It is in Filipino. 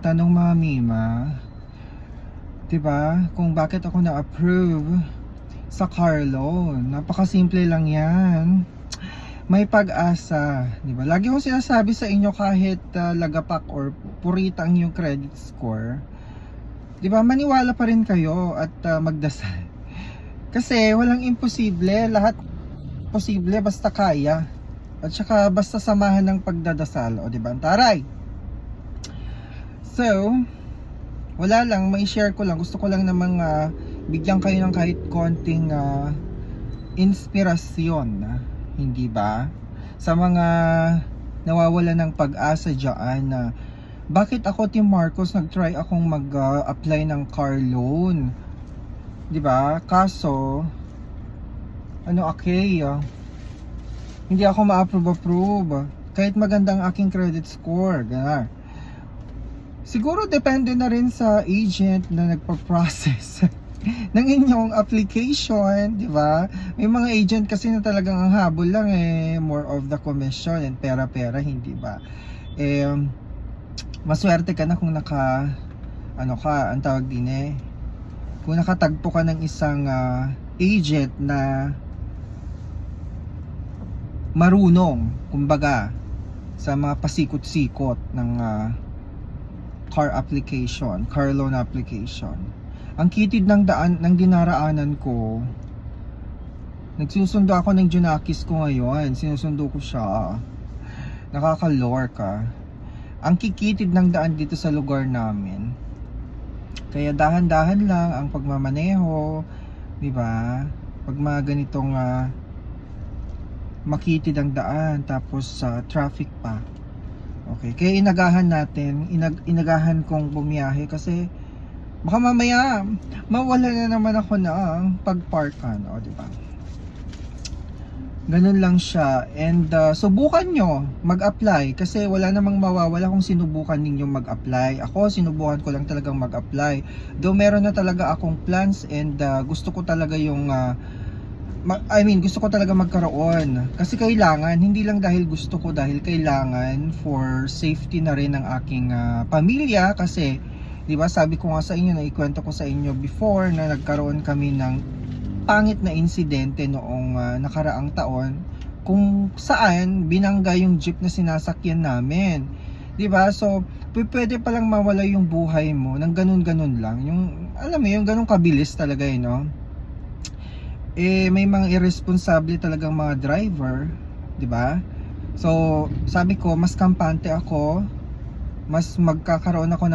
Tanong mami ma, 'di ba? Kung bakit ako na-approve sa car loan. Napakasimple lang 'yan. May pag-asa, 'di ba? Lagi kong sinasabi sa inyo kahit ah, lagapak or purita ang yung credit score. 'Di ba? Maniwala pa rin kayo at ah, magdasal. Kasi walang imposible, lahat posible basta kaya. At saka basta samahan ng pagdadasal, o 'di ba? Taray. So, wala lang, may share ko lang. Gusto ko lang namang ah, bigyan kayo ng kahit konting ah, inspirasyon, ah, hindi ba? Sa mga nawawala ng pag-asa diyan na bakit ako Team Marcos nag-try akong mag-apply ng car loan? 'Di ba? Kaso ano okay, ah, hindi ako ma-approve-approve. Kahit magandang aking credit score, ganun. Siguro depende na rin sa agent na nagpa-process ng inyong application, di ba? May mga agent kasi na talagang ang habol lang eh, more of the commission and pera-pera, hindi ba? Eh, maswerte ka na kung naka, ano ka, ang tawag din eh, kung nakatagpo ka ng isang ah, agent na marunong, kumbaga, sa mga pasikot-sikot ng ah, car application, car loan application. Ang kitid ng daan ng dinaraanan ko, nagsusundo ako ng Junakis ko ngayon. Sinusundo ko siya. Nakakalor ka. Ang kikitid ng daan dito sa lugar namin. Kaya dahan-dahan lang ang pagmamaneho, 'di ba? Pag mga ganitong ah, makitid ang daan tapos sa traffic pa. Okay, kaya inagahan natin, inag inagahan kong bumiyahe kasi baka mamaya mawala na naman ako ng pagparkan, o di ba? Ganun lang siya. And uh, subukan nyo mag-apply kasi wala namang mawawala kung sinubukan ninyong mag-apply. Ako, sinubukan ko lang talagang mag-apply. Though meron na talaga akong plans and uh, gusto ko talaga yung uh, I mean, gusto ko talaga magkaroon. Kasi kailangan, hindi lang dahil gusto ko, dahil kailangan for safety na rin ng aking ah, pamilya. Kasi, di ba, sabi ko nga sa inyo, naikwento ko sa inyo before na nagkaroon kami ng pangit na insidente noong ah, nakaraang taon kung saan binangga yung jeep na sinasakyan namin. 'Di ba? So, pwede pa lang mawala yung buhay mo ng ganun-ganun lang. Yung alam mo, yung ganun kabilis talaga eh, no? Eh may mga irresponsible talagang mga driver, 'di ba? So, sabi ko mas kampante ako, mas magkakaroon ako ng